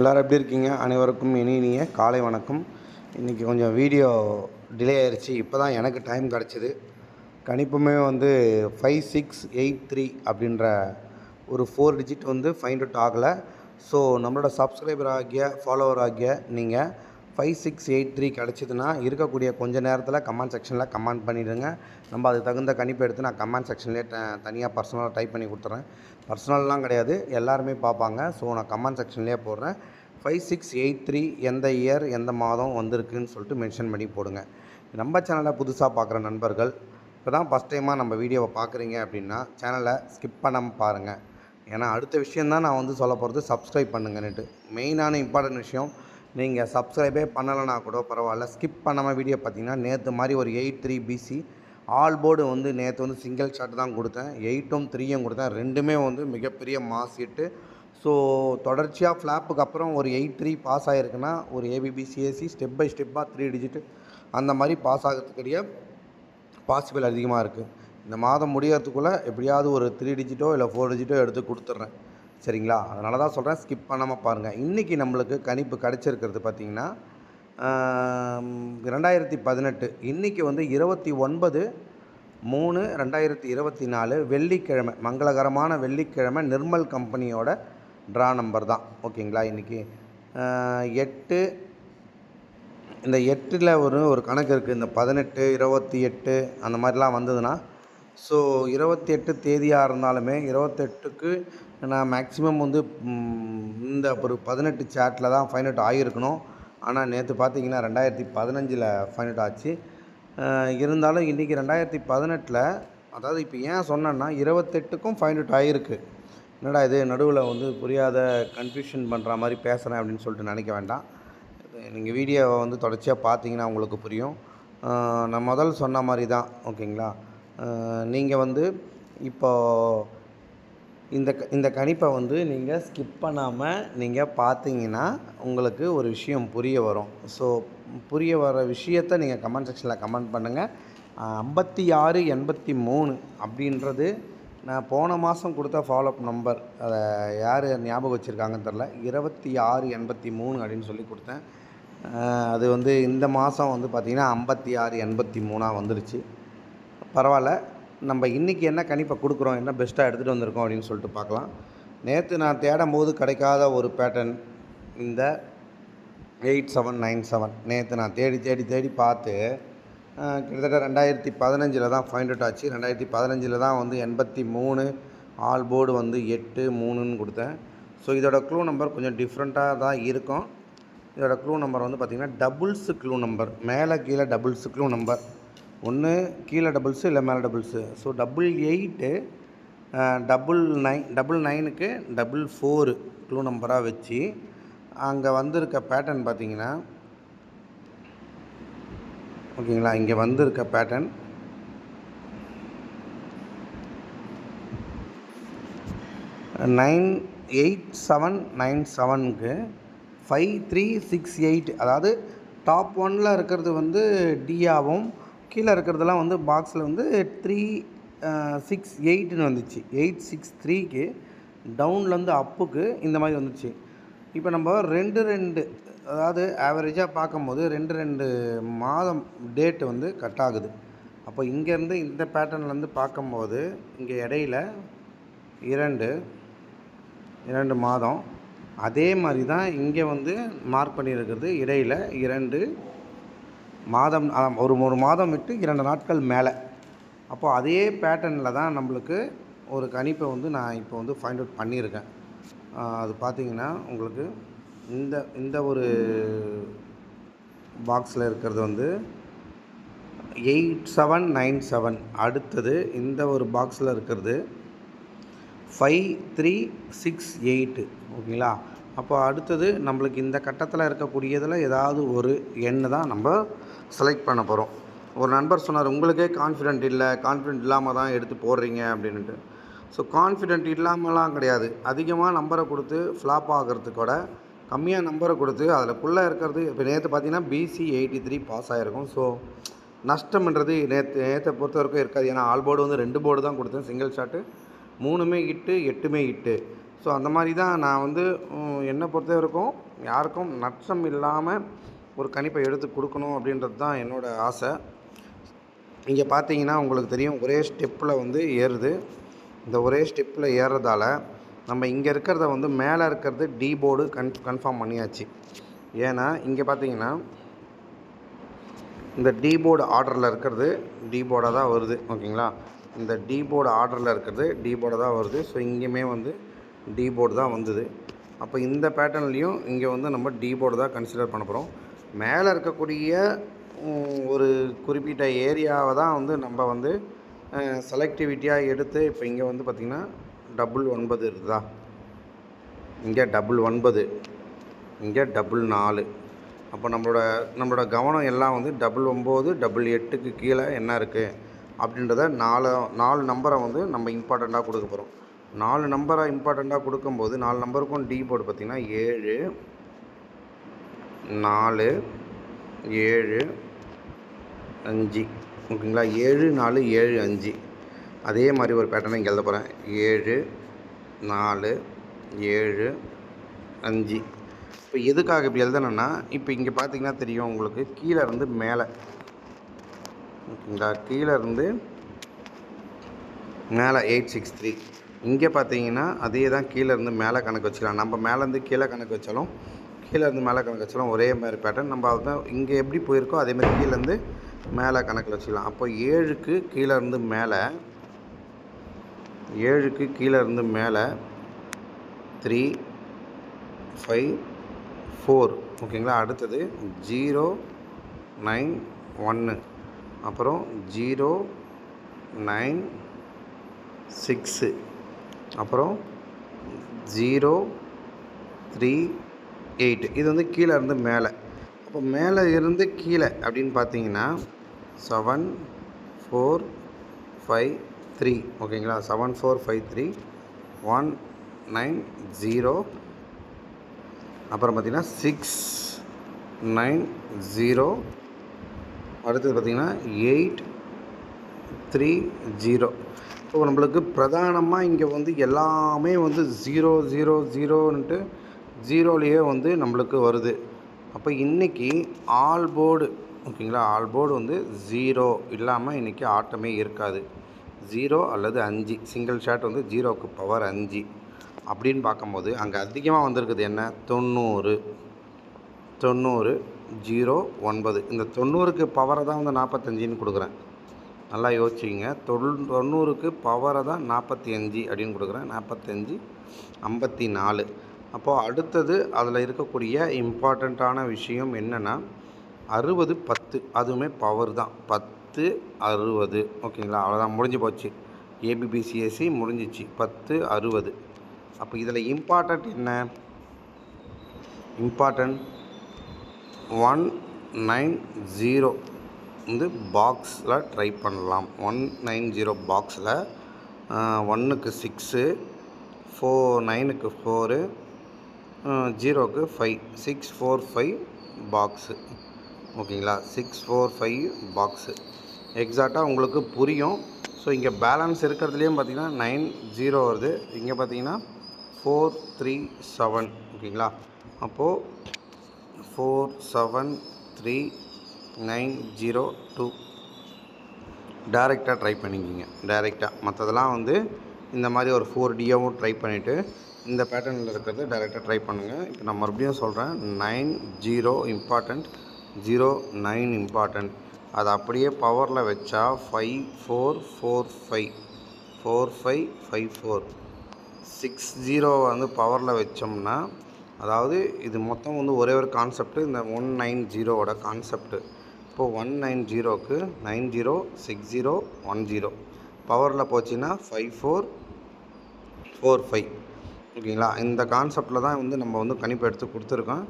எல்லோரும் எப்படி இருக்கீங்க? அனைவருக்கும் இனி இனிய காலை வணக்கம். இன்றைக்கி கொஞ்சம் வீடியோ டிலே ஆயிடுச்சு இப்போ தான் எனக்கு டைம் கிடச்சிது. கணிப்புமே வந்து ஃபைவ் சிக்ஸ் எயிட் த்ரீ அப்படின்ற ஒரு ஃபோர் டிஜிட் வந்து ஃபைண்ட் அவுட் ஆகலை. ஸோ நம்மளோட சப்ஸ்கிரைபர் ஆகிய ஃபாலோவர் ஆகிய நீங்கள் ஃபைவ் சிக்ஸ் எயிட் த்ரீ கிடச்சிதுன்னா இருக்கக்கூடிய கொஞ்ச நேரத்தில் கமெண்ட் செக்ஷனில் கமெண்ட் பண்ணிவிடுங்க நம்ம அதுக்கு தகுந்த கணிப்பு எடுத்து நான் கமெண்ட் செக்ஷன்லேயே தனியாக பர்சனலாக டைப் பண்ணி கொடுத்துட்றேன் பர்சனல்லாம் கிடையாது எல்லாருமே பார்ப்பாங்க. ஸோ நான் கமெண்ட் செக்ஷன்லேயே போடுறேன். ஃபைவ் சிக்ஸ் எயிட் த்ரீ எந்த இயர் எந்த மாதம் வந்திருக்குன்னு சொல்லிட்டு மென்ஷன் பண்ணி போடுங்க. நம்ம சேனலை புதுசாக பார்க்குற நண்பர்கள் இப்போ தான் ஃபஸ்ட் டைமாக நம்ம வீடியோவை பார்க்குறீங்க அப்படின்னா சேனலை ஸ்கிப் பண்ணாமல் பாருங்கள் ஏன்னா அடுத்த விஷயந்தான் நான் வந்து சொல்ல போகிறது சப்ஸ்கிரைப் பண்ணுங்கன்னுட்டு. மெயினான இம்பார்ட்டன்ட் விஷயம் நீங்கள் சப்ஸ்கிரைபே பண்ணலைன்னா கூட பரவாயில்ல. ஸ்கிப் பண்ணாமல் வீடியோ பார்த்தீங்கன்னா நேற்று மாதிரி ஒரு eight three PC all board வந்து நேற்று வந்து சிங்கிள் ஷாட் தான் கொடுத்தேன். எயிட்டும் த்ரீயும் கொடுத்தேன். ரெண்டுமே வந்து மிகப்பெரிய மாஸ் ஹிட்டு. ஸோ தொடர்ச்சியாக ஃப்ளாப்புக்கு அப்புறம் ஒரு எயிட் த்ரீ பாஸ் ஆகிருக்குன்னா ஒரு ஏபிபிசிஎஸ்சி ஸ்டெப் பை ஸ்டெப்பாக த்ரீ டிஜிட்டு அந்த மாதிரி பாஸ் ஆகிறதுக்குரிய பாசிபிள் அதிகமாக இருக்குது இந்த மாதம் முடியறதுக்குள்ளே எப்படியாவது ஒரு த்ரீ டிஜிட்டோ இல்லை ஃபோர் டிஜிட்டோ எடுத்து கொடுத்துட்றேன். சரிங்களா? அதனால தான் சொல்கிறேன் ஸ்கிப் பண்ணாமல் பாருங்கள் இன்றைக்கி நம்மளுக்கு கணிப்பு கிடச்சிருக்கிறது பார்த்திங்கன்னா ரெண்டாயிரத்தி பதினெட்டு இன்றைக்கி வந்து இருபத்தி ஒன்பது மூணு ரெண்டாயிரத்தி இருபத்தி நாலு வெள்ளிக்கிழமை மங்களகரமான வெள்ளிக்கிழமை நிர்மல் கம்பெனியோட ட்ரா நம்பர் தான். ஓகேங்களா இன்றைக்கி எட்டு இந்த எட்டில் ஒரு ஒரு கணக்கு இருக்குது இந்த பதினெட்டு இருபத்தி எட்டு அந்த மாதிரிலாம் வந்ததுன்னா ஸோ இருபத்தி எட்டு தேதியாக இருந்தாலுமே இருபத்தெட்டுக்கு நான் மேக்ஸிமம் வந்து இந்த ஒரு பதினெட்டு சேட்டில் தான் ஃபைன் அவுட் ஆகியிருக்கணும். ஆனால் நேற்று பார்த்தீங்கன்னா ரெண்டாயிரத்தி பதினஞ்சில் ஃபைன் அவுட் ஆச்சு. இருந்தாலும் இன்றைக்கி ரெண்டாயிரத்தி பதினெட்டில் அதாவது இப்போ ஏன் சொன்னேன்னா இருபத்தெட்டுக்கும் ஃபைன் அவுட் ஆகிருக்கு என்னடா இது நடுவில் வந்து புரியாத கன்ஃபியூஷன் பண்ணுற மாதிரி பேசுகிறேன் அப்படின்னு சொல்லிட்டு நினைக்க வேண்டாம். நீங்கள் வீடியோவை வந்து தொடர்ச்சியாக பார்த்தீங்கன்னா உங்களுக்கு புரியும். நான் முதல் சொன்ன மாதிரி தான் ஓகேங்களா நீங்கள் வந்து இப்போ இந்த க- இந்த கணிப்பை வந்து நீங்கள் ஸ்கிப் பண்ணாமல் நீங்கள் பார்த்தீங்கன்னா உங்களுக்கு ஒரு விஷயம் புரிய வரும். ஸோ புரிய வர விஷயத்த நீங்கள் கமெண்ட் செக்ஷனில் கமெண்ட் பண்ணுங்கள் ஐம்பத்தி ஆறு எண்பத்தி மூணு அப்படின்றது நான் போன மாதம் கொடுத்த ஃபாலோஅப் நம்பர் அதை யார் ஞாபகம் வச்சுருக்காங்கன்னு தெரில இருபத்தி ஆறு எண்பத்தி மூணு அப்படின்னு சொல்லி கொடுத்தேன். அது வந்து இந்த மாதம் வந்து பார்த்திங்கன்னா ஐம்பத்தி ஆறு எண்பத்தி மூணாக வந்துருச்சு. பரவாயில்ல. நம்ம இன்றைக்கி என்ன கணிப்பை கொடுக்குறோம் என்ன பெஸ்ட்டாக எடுத்துகிட்டு வந்திருக்கோம் அப்படின்னு சொல்லிட்டு பார்க்கலாம். நேற்று நான் தேடும் போது கிடைக்காத ஒரு பேட்டர்ன் இந்த எயிட் செவன் நைன் செவன் நேற்று நான் தேடி தேடி தேடி பார்த்து கிட்டத்தட்ட ரெண்டாயிரத்தி பதினஞ்சில் தான் ஃபைண்ட் அவுட் ஆச்சு. ரெண்டாயிரத்தி பதினஞ்சில் தான் வந்து எண்பத்தி மூணு ஆல் போர்டு வந்து எட்டு மூணுன்னு கொடுத்தேன். ஸோ இதோட க்ளூ நம்பர் கொஞ்சம் டிஃப்ரெண்ட்டாக தான் இருக்கும். இதோட க்ளூ நம்பர் வந்து பார்த்திங்கன்னா டபுள்ஸு க்ளூ நம்பர் மேலே கீழே டபுள்ஸு க்ளூ நம்பர் ஒன்று கீழே டபுள்ஸு இல்லை மேலே doubles. So double eight double nine double நைனுக்கு டபுள் ஃபோரு க்ளூ நம்பராக வச்சு அங்கே வந்திருக்க பேட்டர்ன் பார்த்தீங்கன்னா ஓகேங்களா? இங்கே வந்திருக்க pattern nine eight seven nine செவனுக்கு ஃபைவ் த்ரீ சிக்ஸ் எயிட் அதாவது டாப் ஒனில் இருக்கிறது வந்து டியாவும் கீழே இருக்கிறதெல்லாம் வந்து பாக்ஸில் வந்து த்ரீ சிக்ஸ் எயிட்னு வந்துச்சு. எயிட் சிக்ஸ் த்ரீக்கு டவுன்லேருந்து அப்புக்கு இந்த மாதிரி வந்துச்சு. இப்போ நம்ம ரெண்டு ரெண்டு அதாவது ஆவரேஜாக பார்க்கும்போது ரெண்டு ரெண்டு மாதம் டேட் வந்து கட் ஆகுது. அப்போ இங்கேருந்து இந்த பேட்டர்ன்லேருந்து பார்க்கும்போது இங்கே இடையில இரண்டு இரண்டு மாதம். அதே மாதிரி தான் இங்கே வந்து மார்க் பண்ணியிருக்கிறது இடையில இரண்டு மாதம் ஒரு ஒரு மாதம் விட்டு இரண்டு நாட்கள் மேலே. அப்போது அதே பேட்டர்னில் தான் நம்மளுக்கு ஒரு கணிப்பை வந்து நான் இப்போ வந்து ஃபைண்ட் அவுட் பண்ணியிருக்கேன். அது பார்த்தீங்கன்னா உங்களுக்கு இந்த இந்த ஒரு பாக்ஸில் இருக்கிறது வந்து எயிட் செவன் நைன் செவன் அடுத்தது இந்த ஒரு பாக்ஸில் இருக்கிறது ஃபைவ் த்ரீ சிக்ஸ் எயிட்டு ஓகேங்களா? அப்போ அடுத்தது நம்மளுக்கு இந்த கட்டத்தில் இருக்கக்கூடியதில் ஏதாவது ஒரு எண்ணு தான் நம்ம செலக்ட் பண்ண போகிறோம் ஒரு நண்பர் சொன்னார் உங்களுக்கே கான்ஃபிடென்ட் இல்லை கான்ஃபிடென்ட் இல்லாமல் தான் எடுத்து போடுறீங்க அப்படின்ட்டு ஸோ கான்ஃபிடென்ட் இல்லாமலாம் கிடையாது. அதிகமாக நம்பரை கொடுத்து ஃப்ளாப் ஆகிறதுக்கூட கம்மியாக நம்பரை கொடுத்து அதில்குள்ளே இருக்கிறது இப்போ நேற்று பார்த்தீங்கன்னா பிசி எயிட்டி த்ரீ பாஸ் ஆகிருக்கும் ஸோ நஷ்டம்ன்றது நேற்று நேற்றை பொறுத்த வரைக்கும் இருக்காது. ஏன்னா ஆல் போர்டு வந்து ரெண்டு போர்டு தான் கொடுத்தேன் சிங்கிள் ஷாட்டு மூணுமே இட்டு எட்டுமே இட்டு ஸோ அந்த மாதிரி தான் நான் வந்து என்னை பொறுத்த வரைக்கும் யாருக்கும் நஷ்டம் இல்லாமல் ஒரு கணிப்பை எடுத்து கொடுக்கணும் அப்படின்றது தான் என்னோடய ஆசை. இங்கே பார்த்தீங்கன்னா உங்களுக்கு தெரியும் ஒரே ஸ்டெப்பில் வந்து ஏறுது. இந்த ஒரே ஸ்டெப்பில் ஏறுறதால நம்ம இங்கே இருக்கிறத வந்து மேலே இருக்கிறது டி போர்டு கன் கன்ஃபார்ம் பண்ணியாச்சு. ஏன்னா இங்கே பார்த்தீங்கன்னா இந்த டி போர்டு ஆர்டரில் இருக்கிறது டி போர்டாக தான் வருது ஓகேங்களா? இந்த டி போர்டு ஆர்டரில் இருக்கிறது டி போர்டாக தான் வருது. ஸோ இங்கேயுமே வந்து டி போர்டு தான் வந்தது. அப்போ இந்த பேட்டர்ன்லேயும் இங்கே வந்து நம்ம டி போர்டு தான் கன்சிடர் பண்ண போகிறோம் மேலே இருக்கக்கூடிய ஒரு குறிப்பிட்ட ஏரியாவை தான் வந்து நம்ம வந்து செலக்டிவிட்டியாக எடுத்து இப்போ இங்கே வந்து பார்த்திங்கன்னா டபுள் ஒன்பது இருக்குதா? இங்கே டபுள் ஒன்பது இங்கே டபுள் நாலு. அப்போ நம்மளோட நம்மளோட கவனம் எல்லாம் வந்து டபுள் ஒம்பது டபுள் எட்டுக்கு கீழே என்ன இருக்குது அப்படின்றத நாலு நாலு நம்பரை வந்து நம்ம இம்பார்ட்டண்ட்டாக கொடுக்க போகிறோம் நாலு நம்பரை இம்பார்ட்டண்ட்டாக கொடுக்கும்போது நாலு நம்பருக்கும் டி போர்டு பார்த்திங்கன்னா ஏழு நாலு ஏழு அஞ்சு. ஓகேங்களா? ஏழு நாலு ஏழு அஞ்சு. அதே மாதிரி ஒரு பேட்டர்னை இங்கே எழுத போகிறேன் ஏழு நாலு ஏழு அஞ்சு. இப்போ எதுக்காக இப்படி எழுதணும்னா இப்போ இங்கே பார்த்தீங்கன்னா தெரியும் உங்களுக்கு கீழே இருந்து மேலே. ஓகேங்களா? கீழே இருந்து மேலே எயிட் சிக்ஸ் த்ரீ இங்கே பார்த்தீங்கன்னா அதே தான் கீழே இருந்து மேலே கணக்கு வச்சுக்கலாம். நம்ம மேலேருந்து கீழே கணக்கு வச்சாலும் கீழேருந்து மேலே கணக்கு வச்சாலும் ஒரே மாதிரி பேட்டர்ன் நம்ம அதுதான் இங்கே எப்படி போயிருக்கோ அதே மாதிரி கீழேருந்து மேலே கணக்கில் வச்சுக்கலாம். அப்போ ஏழுக்கு கீழேருந்து மேலே ஏழுக்கு கீழேருந்து மேலே த்ரீ ஃபைவ் ஃபோர் ஓகேங்களா? அடுத்தது ஜீரோ நைன் ஒன்று அப்புறம் ஜீரோ நைன் சிக்ஸு அப்புறம் ஜீரோ த்ரீ எயிட் இது வந்து கீழே இருந்து மேலே. அப்போ மேலே இருந்து கீழே அப்படின்னு பார்த்தீங்கன்னா செவன் ஃபோர் ஃபைவ் த்ரீ ஓகேங்களா? Seven four five three one nine zero அப்புறம் பார்த்தீங்கன்னா சிக்ஸ் நைன் ஜீரோ அடுத்தது பார்த்தீங்கன்னா எயிட் த்ரீ ஜீரோ இப்போ நம்மளுக்கு பிரதானமாக இங்கே வந்து எல்லாமே வந்து ஜீரோ ஜீரோ ஜீரோன்ட்டு ஜீரோலேயே வந்து நம்மளுக்கு வருது. அப்போ இன்றைக்கி ஆல் போர்டு ஓகேங்களா? ஆல் போர்டு வந்து ஜீரோ இல்லாமல் இன்றைக்கி ஆட்டமே இருக்காது. ஜீரோ அல்லது அஞ்சு சிங்கிள் ஷாட் வந்து ஜீரோவுக்கு பவர் அஞ்சு. அப்படின்னு பார்க்கும்போது அங்கே அதிகமாக வந்திருக்குது என்ன? தொண்ணூறு. தொண்ணூறு ஜீரோ ஒன்பது. இந்த தொண்ணூறுக்கு பவரை தான் வந்து நாற்பத்தஞ்சின்னு கொடுக்குறேன். நல்லா யோசிச்சிங்க தொள் தொண்ணூறுக்கு பவரை தான் நாற்பத்தி அஞ்சு அப்படின்னு கொடுக்குறேன். நாற்பத்தஞ்சு ஐம்பத்தி நாலு. அப்போது அடுத்தது அதில் இருக்கக்கூடிய இம்பார்ட்டண்ட்டான விஷயம் என்னென்னா அறுபது பத்து அதுவுமே பவர் தான். பத்து அறுபது. ஓகேங்களா? அவ்வளோதான் முடிஞ்சு போச்சு. ஏபிபிசிஎஸ்சி முடிஞ்சிச்சு. பத்து அறுபது. அப்போ இதில் இம்பார்ட்டண்ட் என்ன? இம்பார்ட்டண்ட் ஒன் நைன் ஜீரோ வந்து பாக்ஸில் ட்ரை பண்ணலாம். ஒன் நைன் ஜீரோ பாக்ஸில் ஒன்றுக்கு சிக்ஸு ஃபோ நைனுக்கு ஃபோரு ஜீரோக்கு five six four five box ஓகேங்களா? சிக்ஸ் ஃபோர் ஃபைவ் பாக்ஸு எக்ஸாக்டாக உங்களுக்கு புரியும். ஸோ இங்கே பேலன்ஸ் இருக்கிறதுலேயும் பார்த்தீங்கன்னா நைன் ஜீரோ வருது. இங்கே பார்த்தீங்கன்னா ஃபோர் த்ரீ செவன் ஓகேங்களா? அப்போது four seven three nine zero two டேரெக்டாக ட்ரை பண்ணிக்கிங்க. டேரெக்டாக மற்றதெல்லாம் வந்து இந்த மாதிரி ஒரு ஃபோர் டியாவும் ட்ரை பண்ணிவிட்டு இந்த பேட்டர்னில் இருக்கிறது டேரெக்டாக ட்ரை பண்ணுங்கள் இப்போ நான் மறுபடியும் சொல்கிறேன் nine zero important zero nine important அதை அப்படியே பவரில் வச்சா five four four five four five five four six zero வந்து பவரில் வச்சோம்னா அதாவது இது மொத்தம் வந்து ஒரே ஒரு கான்செப்ட்டு இந்த ஒன் நைன் ஜீரோவோட கான்செப்ட்டு இப்போது ஒன் நைன் ஜீரோக்கு nine zero six zero one zero பவரில் போச்சுன்னா ஃபைவ் ஃபோர் ஃபோர் ஃபைவ் ஓகேங்களா? இந்த கான்செப்டில் தான் வந்து நம்ம வந்து கணிப்பு எடுத்து கொடுத்துருக்கோம்.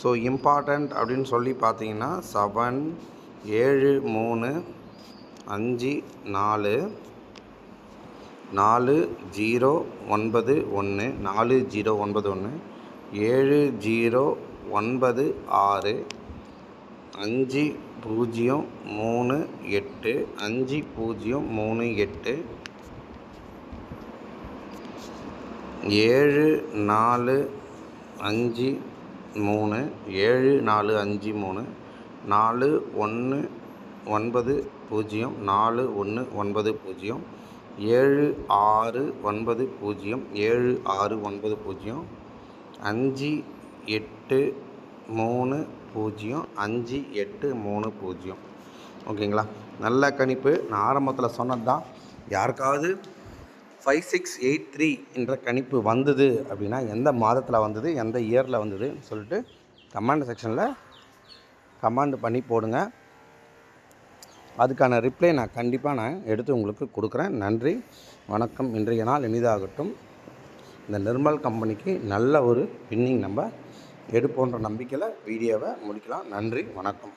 ஸோ இம்பார்ட்டண்ட் அப்படின்னு சொல்லி பார்த்தீங்கன்னா செவன் ஏழு மூணு அஞ்சு நாலு நாலு ஜீரோ ஒன்பது ஒன்று நாலு ஜீரோ ஒன்பது ஒன்று ஏழு ஜீரோ ஒன்பது ஆறு அஞ்சு பூஜ்ஜியம் மூணு எட்டு அஞ்சு பூஜ்ஜியம் மூணு எட்டு ஏழு நாலு அஞ்சு மூணு ஏழு நாலு அஞ்சு மூணு நாலு ஒன்று ஒன்பது பூஜ்ஜியம் நாலு ஒன்று ஒன்பது பூஜ்ஜியம் ஏழு ஆறு ஒன்பது பூஜ்ஜியம் ஏழு ஆறு ஒன்பது பூஜ்ஜியம் அஞ்சு எட்டு மூணு பூஜ்ஜியம் அஞ்சு எட்டு மூணு பூஜ்ஜியம். ஓகேங்களா? நல்ல கணிப்பு. நான் ஆரம்பத்தில் சொன்னது தான் யாருக்காவது ஃபைவ் சிக்ஸ் எயிட் த்ரீ என்ற கணிப்பு வந்தது அப்படின்னா எந்த மாதத்தில் வந்தது எந்த இயரில் வந்ததுன்னு சொல்லிட்டு கமாண்ட் செக்ஷனில் கமாண்ட் பண்ணி போடுங்க. அதுக்கான ரிப்ளை நான் கண்டிப்பாக நான் எடுத்து உங்களுக்கு கொடுக்குறேன். நன்றி வணக்கம். இன்றைய நாள் இனிதாகட்டும். இந்த நிர்மல் கம்பெனிக்கு நல்ல ஒரு வின்னிங் நம்ம எடுப்போன்ற நம்பிக்கையில் வீடியோவை முடிக்கலாம். நன்றி வணக்கம்.